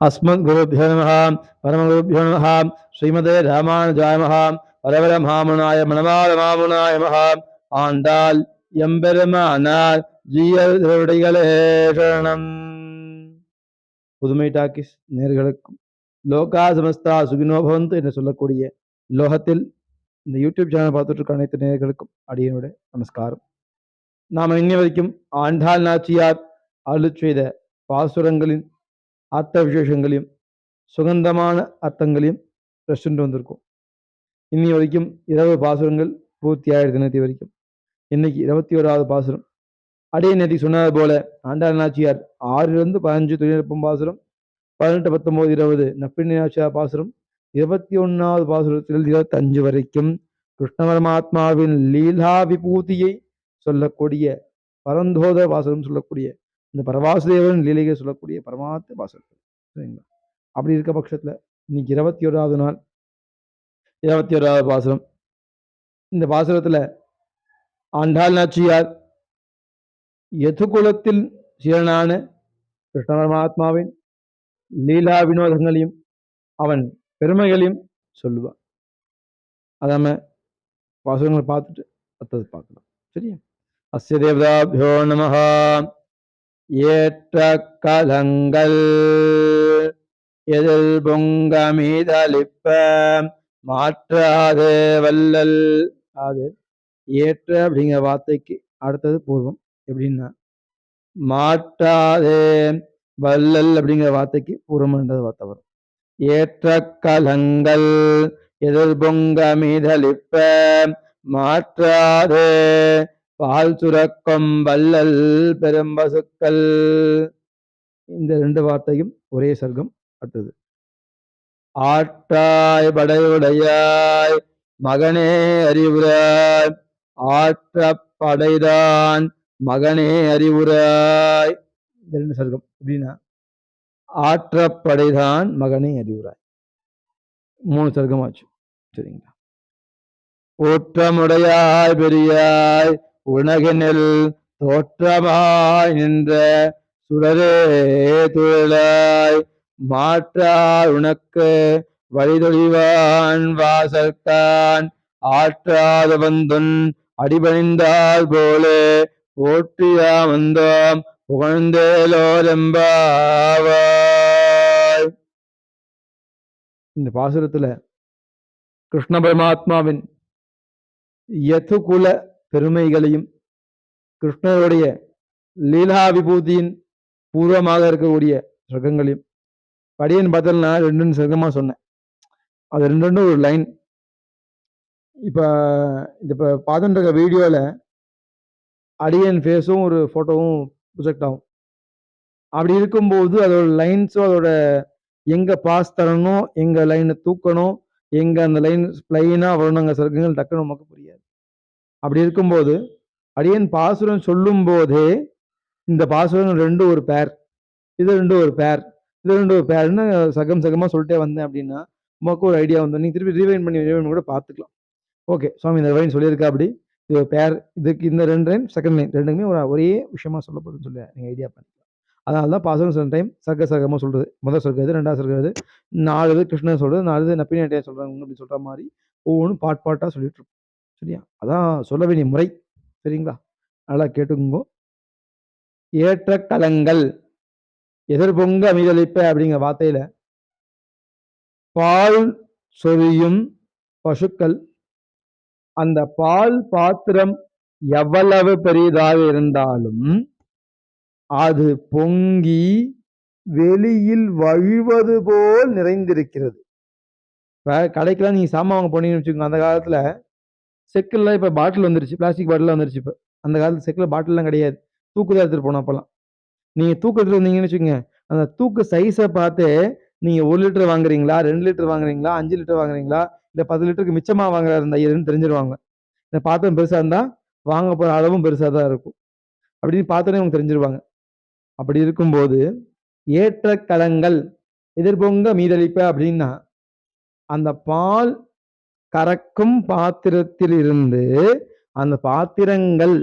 अस्मद्गुरुभ्यो नमः परमगुरुभ्यो नमः श्रीमदे रामानुजाय नमः வரவர மாமுனாய மணவாள மாமுனாய மகா ஆண்டாள் எம்பெருமானார் ஜீயருடைகளே சரணம் புதுமை டாக்கிஸ் நேர்களுக்கும் லோகா சமஸ்தா சுகினோ பவந்து என்று சொல்லக்கூடிய லோகத்தில் இந்த யூடியூப் சேனல் பார்த்துட்டு இருக்க அனைத்து நேர்களுக்கும் அடியனுடைய நமஸ்காரம் நாம் இன்னி வரைக்கும் ஆண்டாள் நாச்சியார் அருள் செய்த பாசுரங்களின் அர்த்த விசேஷங்களையும் சுகந்தமான அர்த்தங்களையும் பிரச்சுட்டு வந்திருக்கோம். இன்னி வரைக்கும் இரவு பாசுரங்கள் பூர்த்தி ஆயிரத்தி நேற்று வரைக்கும். இன்னைக்கு இருபத்தி ஓராவது பாசுரம். அடைய நேற்று சொன்னது போல ஆண்டாள் நாச்சியார் ஆறிலிருந்து பதினஞ்சு தொழில்நுட்பம் பாசுரம் பதினெட்டு பத்தொம்போது இருபது நப்பிண்ணி நாச்சியார் பாசுரம் இருபத்தி ஒன்றாவது பாசுரத்தில் இருபத்தஞ்சு வரைக்கும் கிருஷ்ண பரமாத்மாவின் லீலா விபூதியை சொல்லக்கூடிய பரந்தோத பாசுரம் சொல்லக்கூடிய இந்த பரவாசுதேவன் லீலைகள் சொல்லக்கூடிய பரமாத்த பாசுரம் சரிங்களா? அப்படி இருக்க பட்சத்தில் இன்னைக்கு இருபத்தி ஓராவது நாள். இருபத்தி ஓராவது பாசுரம். இந்த பாசுரத்தில் ஆண்டாள் நாச்சியார் எதுகுலத்தில் சீரனான கிருஷ்ண பரமாத்மாவின் லீலா வினோதங்களையும் அவன் பெருமைகளையும் சொல்லுவான். அதாம பாசுரங்களை பார்த்துட்டு அடுத்தது பார்க்கலாம். சரியா? அஸ்ய தேவதாபியோ நமஹா. ஏற்ற கலங்கள் எதில் பொங்கமீதளிப்ப மாற்றாதே வல்லல் அது ஏற்ற அப்படிங்கிற வார்த்தைக்கு அடுத்தது பூர்வம் எப்படின்னா மாற்றாதே வல்லல் அப்படிங்கிற வார்த்தைக்கு பூர்வம்ன்றது வார்த்தை வரும். ஏற்ற கலங்கள் எதிர் பொங்கமிதளிப்ப மாற்றாதே பால் சுரக்கும் வல்லல் பெரும்பசுக்கள் இந்த ரெண்டு வார்த்தையும் ஒரே சர்க்கம் அடுத்தது. ஆட்டாய் படையுடையாய் மகனே அறிவுராய் ஆற்ற படைதான் மகனே அறிவுராய் இந்த ரெண்டு சர்க்கம் எப்படின்னா ஆற்றப்படைதான் மகனே அறிவுராய் மூணு சர்க்கமாச்சு. சரிங்களா? ஓற்றமுடையாய் பெரியாய் உணகினில் தோற்றமாய் நின்ற சுடரே துழலாய் மாற்றார் உனக்கு வழிதொழிவான் வாசல்தான். ஆற்றாத வந்துன் அடிபணிந்தால் போலே போற்றியா வந்தோம் புகழ்ந்தேலோரெம்பாவாய். இந்த பாசுரத்துல கிருஷ்ண பரமாத்மாவின் யதுகுல பெருமைகளையும் கிருஷ்ணருடைய லீலா விபூதியின் பூர்வமாக இருக்கக்கூடிய சர்க்கங்களையும் படியன் பார்த்தோம்னா ரெண்டு சர்க்கமாக சொன்னேன். அது ரெண்டு ரெண்டும் ஒரு லைன் இப்போ இந்த இப்போ பார்த்துட்டு இருக்க வீடியோவில் அடியன் ஃபேஸும் ஒரு ஃபோட்டோவும் ப்ரொஜெக்ட் ஆகும். அப்படி இருக்கும்போது அதோட லைன்ஸும் அதோட எங்கே பாஸ் தரணும் எங்கே லைனை தூக்கணும் எங்கே அந்த லைன் ப்ளைனாக வரணுங்க சர்க்கங்கள் டக்குன்னு நமக்கு புரியாது. அப்படி இருக்கும்போது அடியன் பாசுரம் சொல்லும் போதே இந்த பாசுரம் ரெண்டு ஒரு பேர் இது ரெண்டு ஒரு பேர் இது ரெண்டு ஒரு பேர்னு சகம் சகமாக சொல்லிட்டே வந்தேன் அப்படின்னா உமக்கு ஒரு ஐடியா வந்து நீங்கள் திருப்பி ரீவைன் பண்ணி ரீவைன் கூட பார்த்துக்கலாம். ஓகே சுவாமி இந்த லைன் சொல்லியிருக்கா அப்படி. இது ஒரு பேர் இதுக்கு இந்த ரெண்டு லைன் செகண்ட் லைன் ரெண்டுமே ஒரு ஒரே விஷயமா சொல்லப்படுதுன்னு சொல்லி நீங்கள் ஐடியா பண்ணிக்கலாம். அதனால தான் பாசுரம் சில டைம் சர்க்க சர்க்கமாக சொல்கிறது முதல் சொல்கிறது ரெண்டாவது சொல்கிறது நாலு இது கிருஷ்ணன் சொல்கிறது நாலு இது நப்பினி அட்டையா சொல்கிறாங்க அப்படி சொல்கிற மாதிரி ஒவ்வொன்றும் பாட் பாட்டாக சொல்லிட்டு இருக்கும் சரியா? அதான் சொல்ல வேண்டிய முறை. சரிங்களா? நல்லா கேட்டுக்கோங்க. ஏற்ற கலங்கள். எதிர்பொங்க அமிதளிப்ப அப்படிங்கிற வார்த்தையில பால் சொரியும் பசுக்கள். அந்த பால் பாத்திரம் எவ்வளவு பெரியதாக இருந்தாலும் அது பொங்கி வெளியில் வழிவது போல் நிறைந்திருக்கிறது. இப்போ கடைக்கெல்லாம் நீங்கள் சாமான் வாங்க போனீங்கன்னு வச்சுக்கோங்க அந்த காலத்தில் செக்கில் இப்போ பாட்டில் வந்துருச்சு. பிளாஸ்டிக் பாட்டில் வந்துருச்சு இப்போ. அந்த காலத்தில் செக்கில் பாட்டிலாம் கிடையாது. தூக்குதான் எடுத்துகிட்டு போனோம் அப்போல்லாம் நீங்கள் தூக்கத்தில் வந்தீங்கன்னு வச்சுக்கோங்க. அந்த தூக்கு சைஸை பார்த்து நீங்கள் ஒரு லிட்டர் வாங்குறீங்களா ரெண்டு லிட்டர் வாங்குறீங்களா அஞ்சு லிட்டர் வாங்குறீங்களா இல்லை பத்து லிட்டருக்கு மிச்சமாக வாங்குறாரு இந்த ஐயர்னு தெரிஞ்சிருவாங்க. இந்த பாத்திரம் பெருசாக இருந்தால் வாங்க போகிற அளவும் பெருசாக தான் இருக்கும். அப்படின்னு பார்த்தோன்னே அவங்க தெரிஞ்சிருவாங்க. அப்படி இருக்கும்போது ஏற்ற கலங்கள் எதிர்பொங்க மீதளிப்ப அப்படின்னா அந்த பால் கறக்கும் பாத்திரத்தில் இருந்து அந்த பாத்திரங்கள்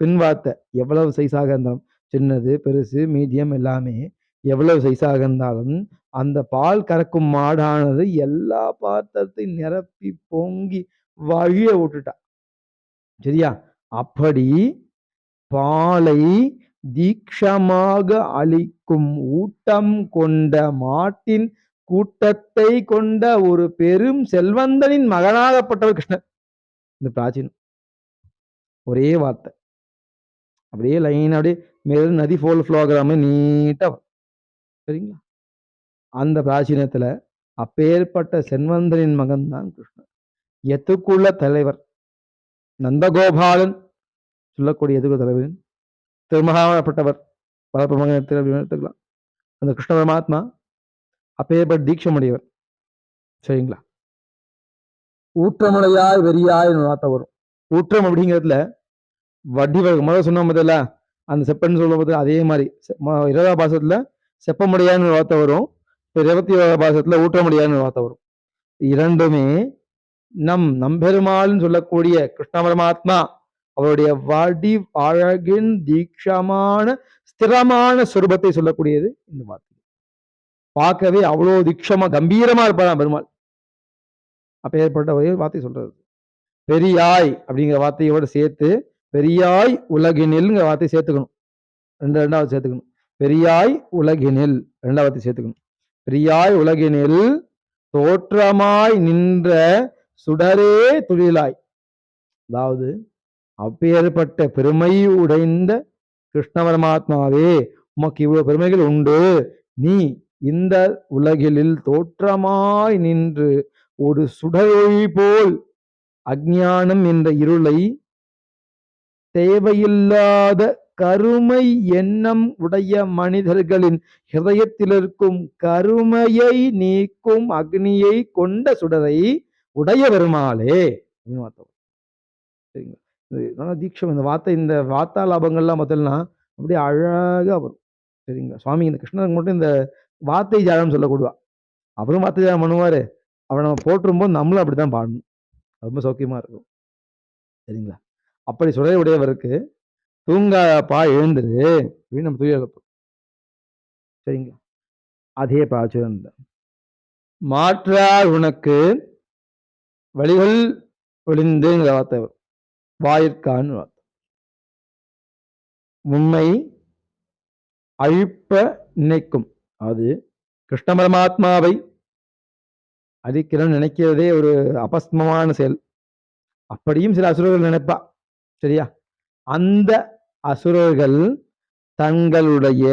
பின்வார்த்தை எவ்வளவு சைஸாக இருந்தாலும் சின்னது பெருசு மீடியம் எல்லாமே எவ்வளவு சைஸாக இருந்தாலும் அந்த பால் கறக்கும் மாடானது எல்லா பாத்திரத்தையும் நிரப்பி பொங்கி வழிய விட்டுட்டா. சரியா? அப்படி பாலை தீக்ஷமாக அளிக்கும் ஊட்டம் கொண்ட மாட்டின் கூட்டத்தை கொண்ட ஒரு பெரும் செல்வந்தனின் மகனாகப்பட்டவர் கிருஷ்ணர். இந்த பிராச்சீனம். ஒரே வார்த்தை. அப்படியே லைன் அப்படியே மேலும் நதி போல் ஃப்ளோ ஆகிற மாதிரி நீட்டா சரிங்களா? அந்த பிராச்சீனத்துல அப்பேற்பட்ட செல்வந்தனின் மகன் தான் கிருஷ்ணர். எத்துக்குள்ள தலைவர்? நந்தகோபாலன் சொல்லக்கூடிய எதுக்குள்ள தலைவர்? திருமகாப்பட்டவர் பலப்பிரமணத்தில் அப்படின்னு எடுத்துக்கலாம். அந்த கிருஷ்ண பரமாத்மா அப்பேற்பட்ட தீட்சமுடையவர். சரிங்களா? ஊற்றமுடையாய் வெறியாய் வார்த்தை வரும். ஊற்றம் அப்படிங்கிறதுல வர்க்கம் முதல்ல சொன்ன முதல்ல அந்த செப்பன்னு சொல்லும் போது அதே மாதிரி. இருபதாம் பாசத்துல செப்பமுடையான்னு வார்த்தை வரும். இருபத்தி ஏழாம் பாசத்துல ஊற்றமுடையான்னு வார்த்தை வரும். இரண்டுமே நம் நம்பெருமாள்னு சொல்லக்கூடிய கிருஷ்ண பரமாத்மா அவருடைய வடி அழகின் தீட்சமான ஸ்திரமான சுரூபத்தை சொல்லக்கூடியது இந்த வார்த்தை. பார்க்கவே அவ்வளோ திக்ஷமா கம்பீரமா இருப்பாராம் பெருமாள். அப்ப ஏற்பட்ட ஒரே வார்த்தை சொல்றது. பெரியாய் அப்படிங்கிற வார்த்தையோட சேர்த்து பெரியாய் உலகினில்ங்கிற வார்த்தையை சேர்த்துக்கணும். ரெண்டு ரெண்டாவது சேர்த்துக்கணும். பெரியாய் உலகினில் ரெண்டாவது சேர்த்துக்கணும். பெரியாய் உலகினில் தோற்றமாய் நின்ற சுடரே துளிலாய். அதாவது அப்பேற்பட்ட பெருமை உடைந்த கிருஷ்ண பரமாத்மாவே உமக்கு இவ்வளவு பெருமைகள் உண்டு. நீ இந்த உலகிலில் தோற்றமாய் நின்று ஒரு சுடரொளி போல் அஞ்ஞானம் என்ற இருளை தேவையில்லாத கருமை எண்ணம் உடைய மனிதர்களின் ஹிருதயத்தில் இருக்கும் கருமையை நீக்கும் அக்னியை கொண்ட சுடரை உடைய பெருமாளே சரிங்களா? நல்லா தீட்சம். இந்த வார்த்தை இந்த வார்த்தா லாபங்கள்லாம் பார்த்தோம்னா அப்படியே அழகா வரும். சரிங்களா? சுவாமி இந்த கிருஷ்ணருக்கு மட்டும் இந்த வார்த்தை ஜாலம் சொல்லக்கூடுவா அப்புறம் வார்த்தை ஜாலம் பண்ணுவார். அவனை நம்ம போற்றும்போது நம்மளும் அப்படித்தான் பாடணும். ரொம்ப சௌக்கியமாக இருக்கும். சரிங்களா? அப்படி சுடரை உடையவருக்கு தூங்காப்பா எழுந்துரு. அப்படின்னு நம்ம தூய சரிங்களா அதே பிராச்சுரம் மாற்றார் உனக்கு வழிகள் ஒளிந்துங்கிற வார்த்தை வரும். வாயிற்கான்னு வார்த்தை. உண்மை அழிப்ப நினைக்கும். அது கிருஷ்ண பரமாத்மாவை அழிக்கிறோம்னு நினைக்கிறதே ஒரு அபஸ்மமான செயல். அப்படியும் சில அசுரர்கள் நினைப்பா. சரியா? அந்த அசுரர்கள் தங்களுடைய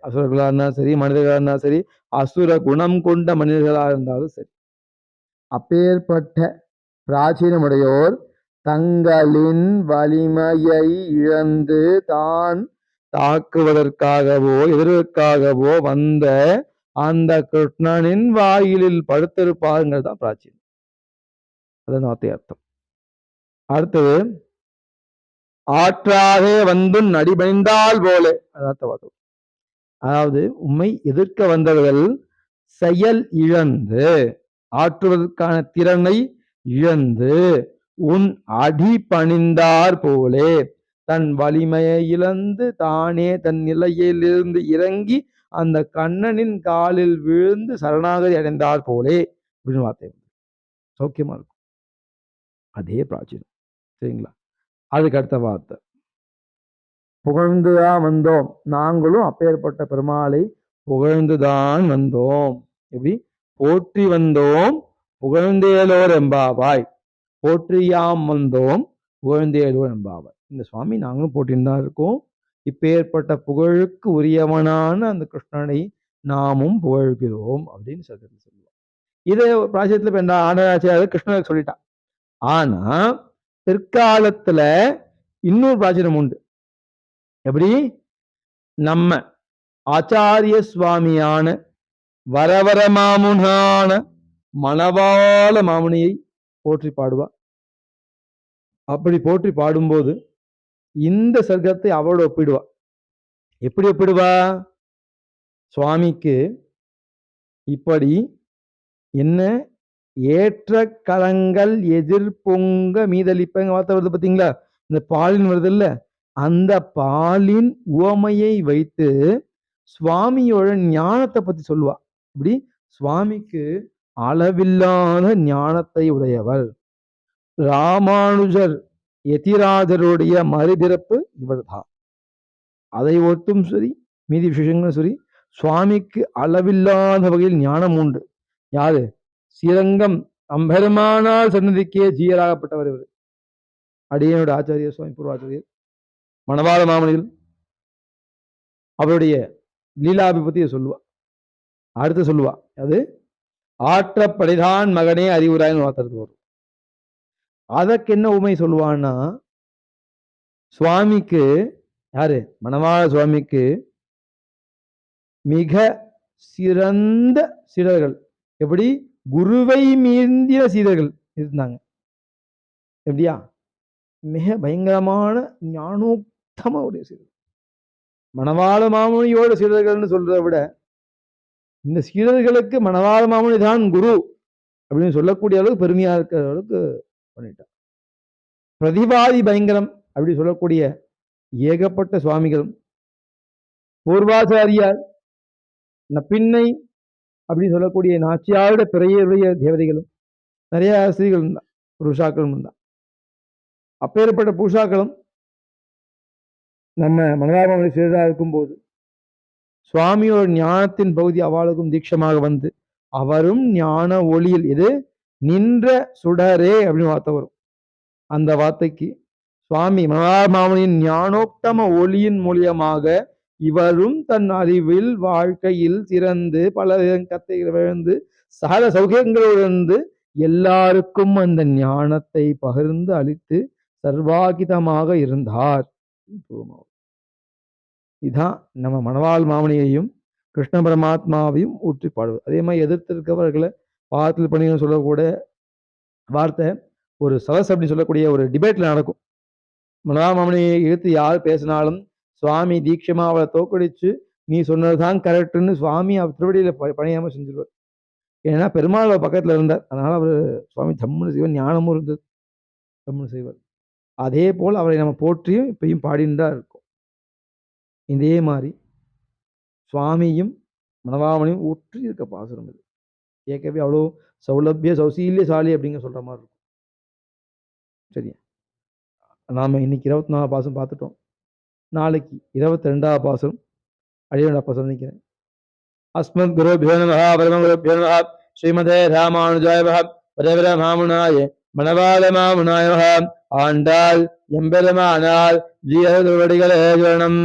அசுரர்களாக இருந்தாலும் சரி மனிதர்களாக இருந்தாலும் சரி அசுர குணம் கொண்ட மனிதர்களாக இருந்தாலும் சரி. அப்பேற்பட்ட பிராச்சீனமுடையோர் தங்களின் வலிமையை இழந்து தான் தாக்குவதற்காகவோ எதிர்க்காகவோ வந்த அந்த கிருஷ்ணனின் வாயிலில் படுத்திருப்பாருங்கிறது தான் பிராச்சீன். அதான் வார்த்தை அர்த்தம். அடுத்தது ஆற்றாக வந்து நடிபணிந்தால் போல. அதான் வார்த்தை. அதாவது உண்மை எதிர்க்க வந்தவர்கள் செயல் இழந்து ஆற்றுவதற்கான திறனை இழந்து உன் அடி பணிந்தார் போலே. தன் வலிமையை இழந்து தானே தன் நிலையிலிருந்து இறங்கி அந்த கண்ணனின் காலில் விழுந்து சரணாகதி அடைந்தார் போலே. அப்படின்னு வார்த்தை சௌக்கியமா இருக்கும். அதே பிராச்சீனம். சரிங்களா? அதுக்கு அடுத்த வார்த்தை. புகழ்ந்துதான் வந்தோம். நாங்களும் அப்பேற்பட்ட பெருமாளை புகழ்ந்துதான் வந்தோம். எப்படி? போற்றி வந்தோம் புகழ்ந்தேலோர் எம்பாவாய் போற்றியாம் வந்தோம் புகழ்ந்தேலோர் எம்பாவாய் இந்த சுவாமி நாங்களும் போட்டின்னு தான் இருக்கோம். இப்பேற்பட்ட புகழுக்கு உரியவனான அந்த கிருஷ்ணனை நாமும் புகழ்கிறோம் அப்படின்னு சொல்லி சொல்லுவோம் இதை பிராச்சியத்தில் இப்போ என்ன ஆனராச்சியார் கிருஷ்ணருக்கு சொல்லிட்டான் ஆனா பிற்காலத்துல இன்னொரு பிராச்சீனம் உண்டு. எப்படி? நம்ம ஆச்சாரிய சுவாமியான வரவர மாமுனான மணவாள மாமுனியை போற்றி பாடுவா அப்படி போற்றி பாடும்போது இந்த சர்க்கத்தை அவளோட ஒப்பிடுவா. எப்படி ஒப்பிடுவா? சுவாமிக்கு இப்படி என்ன ஏற்ற கலங்கள் எதிர் பொங்க மீதளிப்பங்க வார்த்தை வருது பார்த்தீங்களா இந்த பாலின் வருது இல்ல அந்த பாலின் உவமையை வைத்து சுவாமியோட ஞானத்தை பத்தி சொல்லுவா. இப்படி சுவாமிக்கு அளவில்லாத ஞானத்தை உடையவர் ராமானுஜர் எதிராஜருடைய மறுபிறப்பு இவர்தான். அதை ஒட்டும் சரி மீதி விஷயங்களும் சரி சுவாமிக்கு அளவில்லாத வகையில் ஞானம் உண்டு. யாரு? ஸ்ரீரங்கம் அம்பெருமானால் சன்னதிக்கே ஜீயராகப்பட்டவர் இவர். அடியனோட ஆச்சாரிய சுவாமி பூர்வாச்சாரியர் மணவாள மாமனிகள் அவருடைய லீலாபிபத்திய சொல்லுவா. அடுத்து சொல்லுவா. அது ஆற்றப்படைதான் மகனே அறிவுராயின் வார்த்தை வரும் அதற்கு என்ன உண்மை சொல்லுவான்னா சுவாமிக்கு யாரு? மணவாள சுவாமிக்கு மிக சிறந்த சீடர்கள். எப்படி? குருவை மீந்திய சீடர்கள் இருந்தாங்க. எப்படியா? மிக பயங்கரமான ஞானோக்தமா உடைய சீடர்கள். மணவாள மாமுனியோட சீடர்கள்னு சொல்றதை விட இந்த சீடர்களுக்கு மணவாள மாமுனி தான் குரு அப்படின்னு சொல்லக்கூடிய அளவுக்கு பெருமையா இருக்கிற அளவுக்கு பண்ணிட்டான். பிரதிவாதி பயங்கரம் அப்படி சொல்லக்கூடிய ஏகப்பட்ட சுவாமிகளும் பூர்வாச்சாரியார் நப்பின்னை அப்படின்னு சொல்லக்கூடிய நாச்சியாரோட பிறையருடைய தேவதைகளும் நிறைய ஸ்திரீகள் இருந்தான் புருஷாக்களும் இருந்தான் அப்பேற்பட்ட புருஷாக்களும் நம்ம மனதாபமணி சிறிதாக இருக்கும்போது சுவாமியோட ஞானத்தின் பகுதி அவளுக்கும் தீட்சமாக வந்து அவரும் ஞான ஒளியில் இது நின்ற சுடரே அப்படின்னு வார்த்தை வரும். அந்த வார்த்தைக்கு சுவாமி மனோரமாமனின் ஞானோக்தம ஒளியின் மூலியமாக இவரும் தன் அறிவில் வாழ்க்கையில் சிறந்து பல கத்தைகளை விழுந்து சகல சௌகியங்களிலிருந்து எல்லாருக்கும் அந்த ஞானத்தை பகிர்ந்து அளித்து சர்வாகிதமாக இருந்தார். இதுதான் நம்ம மணவாள் மாமனியையும் கிருஷ்ண பரமாத்மாவையும் ஊற்றி பாடுவது. அதே மாதிரி எதிர்த்திருக்கவர்களை பாத்தில் பண்ணி சொல்லக்கூட வார்த்தை ஒரு சரஸ் அப்படின்னு சொல்லக்கூடிய ஒரு டிபேட்டில் நடக்கும். மனோரமாமணியை இழுத்து யார் பேசினாலும் சுவாமி தீட்சமா அவளை தோக்கடிச்சு நீ சொன்னதுதான் கரெக்டுன்னு சுவாமி அவர் ப பணியாமல் செஞ்சிருவார். ஏன்னா பெருமாள் பக்கத்தில் இருந்தார். அதனால் அவர் சுவாமி தம்முன்னு செய்வார் ஞானமும் இருந்தது. தம்முன்னு செய்வார். அதே போல் அவரை நம்ம போற்றியும் இப்பயும் பாடின்னு தான் இருக்கும். இதே மாதிரி சுவாமியும் மனவாமனையும் ஊற்றி இருக்க பாசுரம் இது. கேட்கவே அவ்வளோ சௌலபிய சௌசீல்யசாலி அப்படிங்க சொல்ற மாதிரி இருக்கும். சரியா? நாம் இன்னைக்கு இருபத்தி நாலு பாசம் பார்த்துட்டோம். நாளைக்கு இருபத்தி ரெண்டாவது பாசம் அழியோட பாசம் நிற்கிறேன் அஸ்மத் குரு நமஹ பரம குரு நமஹ ஸ்ரீமதே ராமானுஜாய பரவர மாமுனாய மணவாள மாமுனாய ஆண்டாள் எம்பெருமானால் ஜீவ திருவடிகளே ஜனம்